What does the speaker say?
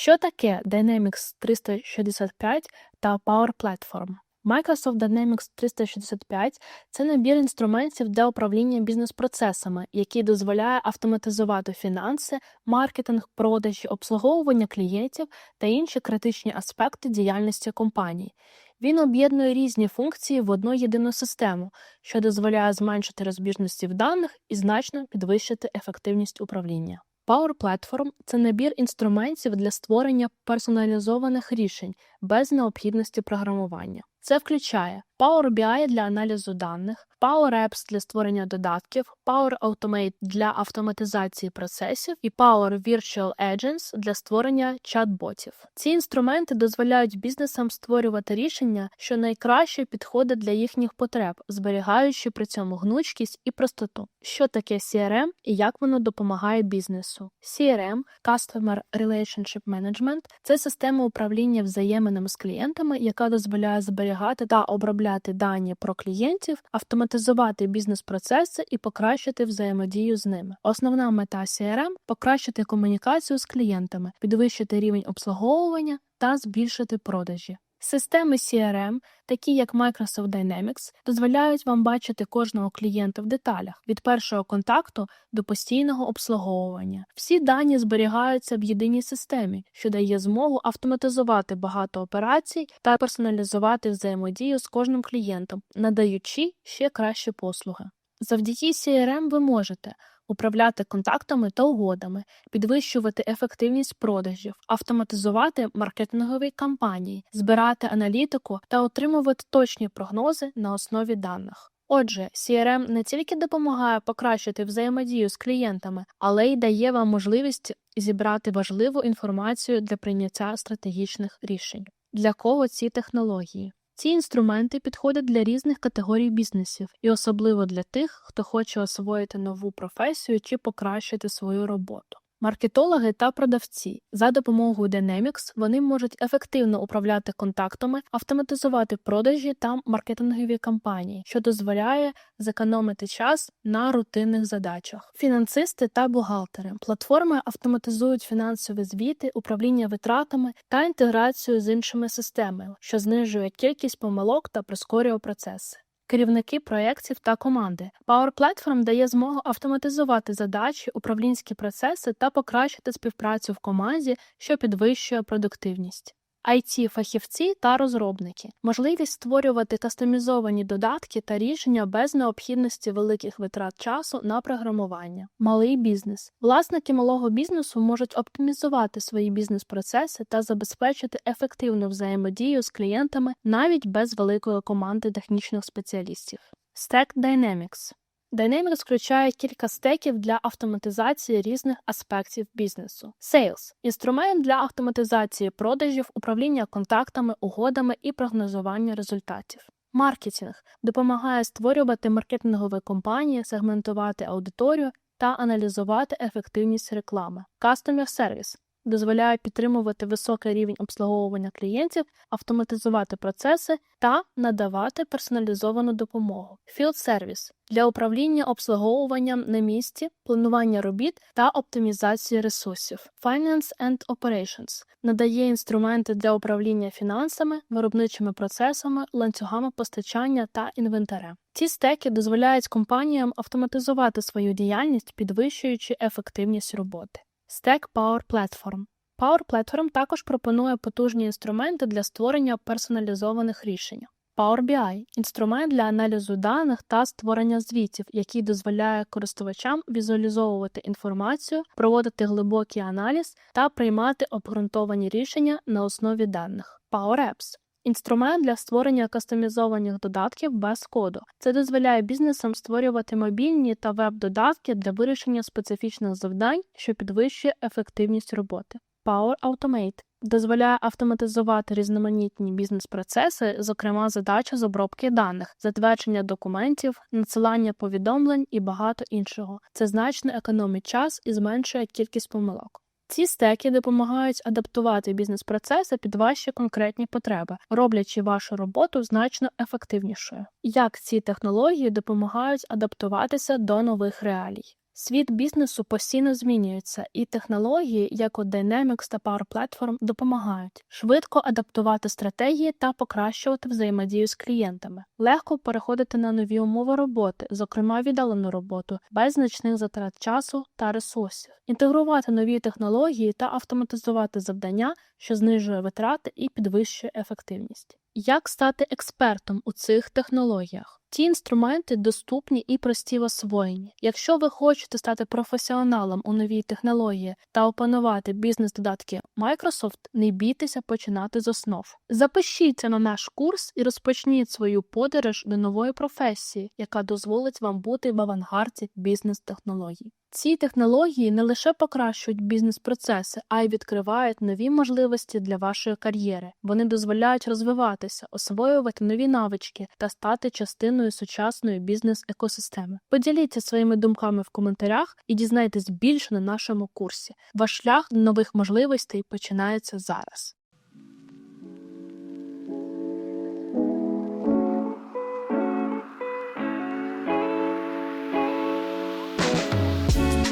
Що таке Dynamics 365 та Power Platform? Microsoft Dynamics 365 – це набір інструментів для управління бізнес-процесами, який дозволяє автоматизувати фінанси, маркетинг, продажі, обслуговування клієнтів та інші критичні аспекти діяльності компаній. Він об'єднує різні функції в одну єдину систему, що дозволяє зменшити розбіжності в даних і значно підвищити ефективність управління. Power Platform – це набір інструментів для створення персоналізованих рішень без необхідності програмування. Це включає Power BI для аналізу даних, Power Apps для створення додатків, Power Automate для автоматизації процесів і Power Virtual Agents для створення чат-ботів. Ці інструменти дозволяють бізнесам створювати рішення, що найкраще підходить для їхніх потреб, зберігаючи при цьому гнучкість і простоту. Що таке CRM і як воно допомагає бізнесу? CRM – Customer Relationship Management – це система управління взаєминами з клієнтами, яка дозволяє зберігати та обробляти дані про клієнтів, автоматизувати бізнес-процеси і покращити взаємодію з ними. Основна мета CRM – покращити комунікацію з клієнтами, підвищити рівень обслуговування та збільшити продажі. Системи CRM, такі як Microsoft Dynamics, дозволяють вам бачити кожного клієнта в деталях від першого контакту до постійного обслуговування. Всі дані зберігаються в єдиній системі, що дає змогу автоматизувати багато операцій та персоналізувати взаємодію з кожним клієнтом, надаючи ще кращі послуги. Завдяки CRM ви можете управляти контактами та угодами, підвищувати ефективність продажів, автоматизувати маркетингові кампанії, збирати аналітику та отримувати точні прогнози на основі даних. Отже, CRM не тільки допомагає покращити взаємодію з клієнтами, але й дає вам можливість зібрати важливу інформацію для прийняття стратегічних рішень. Для кого ці технології? Ці інструменти підходять для різних категорій бізнесів і особливо для тих, хто хоче освоїти нову професію чи покращити свою роботу. Маркетологи та продавці. За допомогою Dynamics вони можуть ефективно управляти контактами, автоматизувати продажі та маркетингові кампанії, що дозволяє зекономити час на рутинних задачах. Фінансисти та бухгалтери. Платформи автоматизують фінансові звіти, управління витратами та інтеграцію з іншими системами, що знижує кількість помилок та прискорює процеси керівники проєктів та команди. Power Platform дає змогу автоматизувати задачі, управлінські процеси та покращити співпрацю в команді, що підвищує продуктивність. It фахівці та розробники, можливість створювати кастомізовані додатки та рішення без необхідності великих витрат часу на програмування, малий бізнес. Власники малого бізнесу можуть оптимізувати свої бізнес-процеси та забезпечити ефективну взаємодію з клієнтами навіть без великої команди технічних спеціалістів. Stack Dynamics Dynamics включає кілька стеків для автоматизації різних аспектів бізнесу. Sales – інструмент для автоматизації продажів, управління контактами, угодами і прогнозування результатів. Маркетинг допомагає створювати маркетингові компанії, сегментувати аудиторію та аналізувати ефективність реклами. Customer Service дозволяє підтримувати високий рівень обслуговування клієнтів, автоматизувати процеси та надавати персоналізовану допомогу. Field Service для управління обслуговуванням на місці, планування робіт та оптимізації ресурсів. Finance and Operations надає інструменти для управління фінансами, виробничими процесами, ланцюгами постачання та інвентарем. Ці стеки дозволяють компаніям автоматизувати свою діяльність, підвищуючи ефективність роботи. Stack Power Platform. Power Platform також пропонує потужні інструменти для створення персоналізованих рішень. Power BI інструмент для аналізу даних та створення звітів, який дозволяє користувачам візуалізовувати інформацію, проводити глибокий аналіз та приймати обґрунтовані рішення на основі даних. Power Apps Інструмент для створення кастомізованих додатків без коду. Це дозволяє бізнесам створювати мобільні та веб-додатки для вирішення специфічних завдань, що підвищує ефективність роботи. Power Automate дозволяє автоматизувати різноманітні бізнес-процеси, зокрема задача з обробки даних, затвердження документів, надсилання повідомлень і багато іншого. Це значно економить час і зменшує кількість помилок. Ці стеки допомагають адаптувати бізнес-процеси під ваші конкретні потреби, роблячи вашу роботу значно ефективнішою. Як ці технології допомагають адаптуватися до нових реалій? Світ бізнесу постійно змінюється, і технології, як от Dynamics та Power Platform, допомагають швидко адаптувати стратегії та покращувати взаємодію з клієнтами, легко переходити на нові умови роботи, зокрема віддалену роботу, без значних затрат часу та ресурсів, інтегрувати нові технології та автоматизувати завдання, що знижує витрати і підвищує ефективність. Як стати експертом у цих технологіях? Ці інструменти доступні і прості в освоєнні. Якщо ви хочете стати професіоналом у новій технології та опанувати бізнес-додатки Microsoft, не бійтеся починати з основ. Запишіться на наш курс і розпочніть свою подорож до нової професії, яка дозволить вам бути в авангарді бізнес-технологій. Ці технології не лише покращують бізнес-процеси, а й відкривають нові можливості для вашої кар'єри. Вони дозволяють розвиватися, освоювати нові навички та стати частиною сучасної бізнес-екосистеми. Поділіться своїми думками в коментарях і дізнайтесь більше на нашому курсі. Ваш шлях до нових можливостей починається зараз.